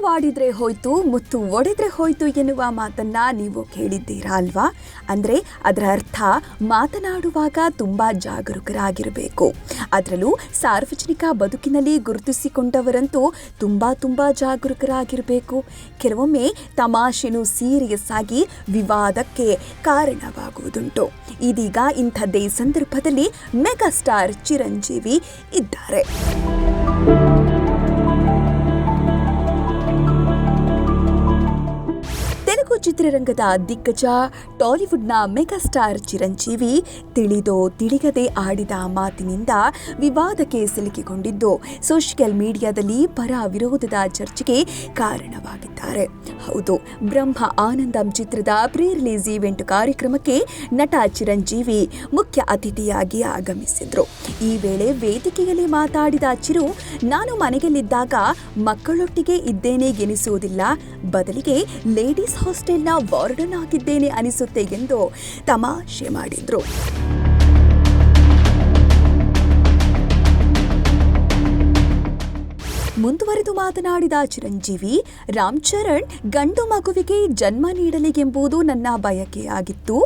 ಮಾತನಾಡಿದ್ರೆ ಹೋಯ್ತು, ಮುತ್ತು ಒಡೆದ್ರೆ ಹೋಯ್ತು ಎನ್ನುವ ಮಾತನ್ನ ನೀವು ಕೇಳಿದ್ದೀರಾ ಅಲ್ವಾ? ಅಂದ್ರೆ ಅದರ ಅರ್ಥ ಮಾತನಾಡುವಾಗ ತುಂಬಾ ಜಾಗರೂಕರಾಗಿರಬೇಕು. ಅದರಲ್ಲೂ ಸಾರ್ವಜನಿಕ ಬದುಕಿನಲ್ಲಿ ಗುರುತಿಸಿಕೊಂಡವರಂತೂ ತುಂಬಾ ತುಂಬಾ ಜಾಗರೂಕರಾಗಿರಬೇಕು. ಕೆಲವೊಮ್ಮೆ ತಮಾಷೆನು ಸೀರಿಯಸ್ ಆಗಿ ವಿವಾದಕ್ಕೆ ಕಾರಣವಾಗುವುದುಂಟು. ಇದೀಗ ಇಂಥದ್ದೇ ಸಂದರ್ಭದಲ್ಲಿ ಮೆಗಾಸ್ಟಾರ್ ಚಿರಂಜೀವಿ ಇದ್ದಾರೆ. ಚಿತ್ರರಂಗದ ದಿಗ್ಗಜ, ಟಾಲಿವುಡ್ನ ಮೆಗಾಸ್ಟಾರ್ ಚಿರಂಜೀವಿ ತಿಳಿದೋ ತಿಳಿಗದೆ ಆಡಿದ ಮಾತಿನಿಂದ ವಿವಾದಕ್ಕೆ ಸಿಲುಕಿಕೊಂಡಿದ್ದು, ಸೋಷಿಯಲ್ ಮೀಡಿಯಾದಲ್ಲಿ ಪರ ವಿರೋಧದ ಚರ್ಚೆಗೆ ಕಾರಣವಾಗಿದ್ದಾರೆ. ಹೌದು, ಬ್ರಹ್ಮ ಆನಂದಂ ಚಿತ್ರದ ಪ್ರೀ ರಿಲೀಸ್ ಈವೆಂಟ್ ಕಾರ್ಯಕ್ರಮಕ್ಕೆ ನಟ ಚಿರಂಜೀವಿ ಮುಖ್ಯ ಅತಿಥಿಯಾಗಿ ಆಗಮಿಸಿದ್ರು. ಈ ವೇಳೆ ವೇದಿಕೆಯಲ್ಲಿ ಮಾತಾಡಿದ ಚಿರು, ನಾನು ಮನೆಯಲ್ಲಿದ್ದಾಗ ಮಕ್ಕಳೊಟ್ಟಿಗೆ ಇದ್ದೇನೆ ಎನಿಸುವುದಿಲ್ಲ, ಬದಲಿಗೆ ಲೇಡೀಸ್ ಹಾಸ್ಟೆಲ್ನ ವಾರ್ಡನ್ ಆಗಿದ್ದೇನೆ ಅನಿಸುತ್ತೆ ಎಂದು ತಮಾಷೆ ಮಾಡಿದ್ರು. ಮುಂದುವರೆದು ಮಾತನಾಡಿದ ಚಿರಂಜೀವಿ, ರಾಮ್ ಚರಣ್ ಗಂಡು ಮಗುವಿಗೆ ಜನ್ಮ ನೀಡಲಿ ಎಂಬುದು ನನ್ನ ಬಯಕೆಯಾಗಿತ್ತು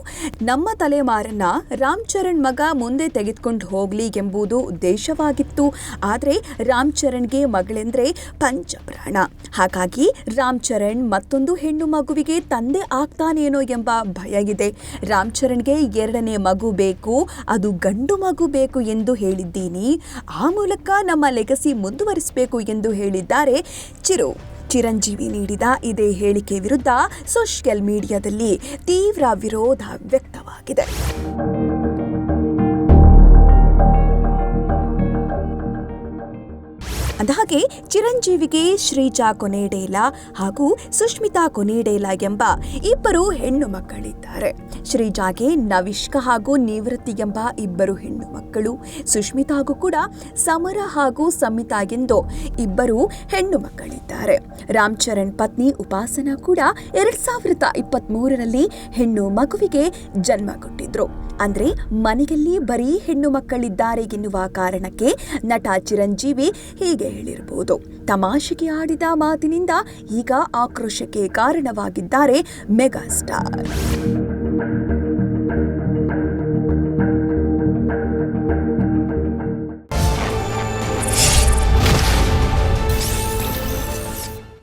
ನಮ್ಮ ತಲೆಮಾರನ್ನ ರಾಮ್ ಚರಣ್ ಮಗ ಮುಂದೆ ತೆಗೆದುಕೊಂಡು ಹೋಗ್ಲಿ ಎಂಬುದು ಉದ್ದೇಶವಾಗಿತ್ತು. ಆದರೆ ರಾಮ್ ಚರಣ್ಗೆ ಮಗಳೆಂದ್ರೆ ಪಂಚಪ್ರಾಣ. ಹಾಗಾಗಿ ರಾಮ್ ಚರಣ್ ಮತ್ತೊಂದು ಹೆಣ್ಣು ಮಗುವಿಗೆ ತಂದೆ ಆಗ್ತಾನೇನೋ ಎಂಬ ಭಯ ಇದೆ. ರಾಮ್ ಚರಣ್ಗೆ ಎರಡನೇ ಮಗು ಬೇಕು, ಅದು ಗಂಡು ಮಗು ಬೇಕು ಎಂದು ಹೇಳಿದ್ದೀನಿ. ಆ ಮೂಲಕ ನಮ್ಮ ಲೆಗಸಿ ಮುಂದುವರಿಸಬೇಕು ಎಂದು ಹೇಳಿದ್ದಾರೆ. ಚಿರು ಚಿರಂಜೀವಿ ನೀಡಿದ ಇದೇ ಹೇಳಿಕೆ ವಿರುದ್ಧ ಸೋಷಿಯಲ್ ಮೀಡಿಯಾದಲ್ಲಿ ತೀವ್ರ ವಿರೋಧ ವ್ಯಕ್ತವಾಗಿದೆ. ಅಂದಹಾಗೆ ಚಿರಂಜೀವಿಗೆ ಶ್ರೀಜಾ ಕೊನೇಡೇಲ ಹಾಗೂ ಸುಷ್ಮಿತಾ ಕೊನೇಡೇಲ ಎಂಬ ಇಬ್ಬರು ಹೆಣ್ಣು ಮಕ್ಕಳಿದ್ದಾರೆ. ಶ್ರೀಜಾಗೆ ನವಿಷ್ಕ ಹಾಗೂ ನಿವೃತ್ತಿ ಎಂಬ ಇಬ್ಬರು ಹೆಣ್ಣು ಮಕ್ಕಳು, ಸುಷ್ಮಿತಾಗೂ ಕೂಡ ಸಮರ ಹಾಗೂ ಸಮಿತಾ ಎಂದು ಇಬ್ಬರು ಹೆಣ್ಣು ಮಕ್ಕಳಿದ್ದಾರೆ. ರಾಮ್ ಚರಣ್ ಪತ್ನಿ ಉಪಾಸನಾ ಕೂಡ ಎರಡ್ ಸಾವಿರದ ಇಪ್ಪತ್ಮೂರರಲ್ಲಿ ಹೆಣ್ಣು ಮಗುವಿಗೆ ಜನ್ಮ ಕೊಟ್ಟಿದ್ರು. ಅಂದ್ರೆ ಮನೆಯಲ್ಲಿ ಬರೀ ಹೆಣ್ಣು ಮಕ್ಕಳಿದ್ದಾರೆ ಎನ್ನುವ ಕಾರಣಕ್ಕೆ ನಟ ಚಿರಂಜೀವಿ ಹೀಗೆ ಹೇಳಿರಬಹುದು ತಮಾಷೆಗೆ ಆಡಿದ ಮಾತಿನಿಂದ ಈಗ ಆಕ್ರೋಶಕ್ಕೆ ಕಾರಣವಾಗಿದ್ದಾರೆ ಮೆಗಾಸ್ಟಾರ್.